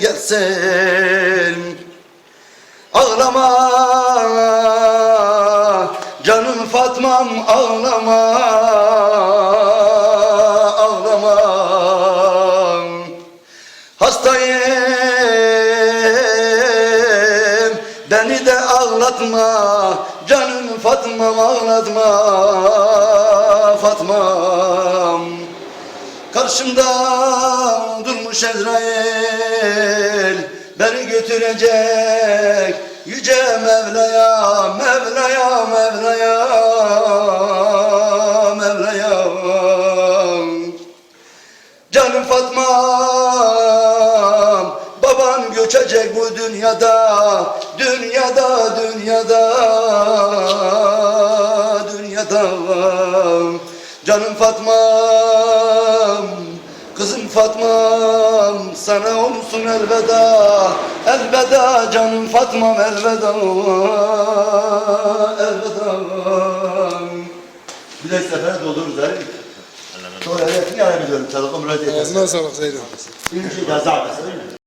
gelsin Ağlama. Canım Fatmam ağlama ağlama. Hastayım beni de ağlatma. Canım Fatmam ağlatma. Fatmam Karşımda durmuş Ezrail Beni götürecek Yüce Mevla'ya Mevla'ya Mevla'ya Mevla'ya. Canım Fatma'm Baban göçecek bu dünyada Dünyada, dünyada Dünyada. Canım Fatma'm Kızım Fatma'm Sana olsun elveda Elveda canım Fatma'm elveda Elveda Bir de sefer doldururuz mi? Sonra evet, yarın biliyorum. Telefon müracaat Ağzına sağlık Zeydan. Bir şey zaten.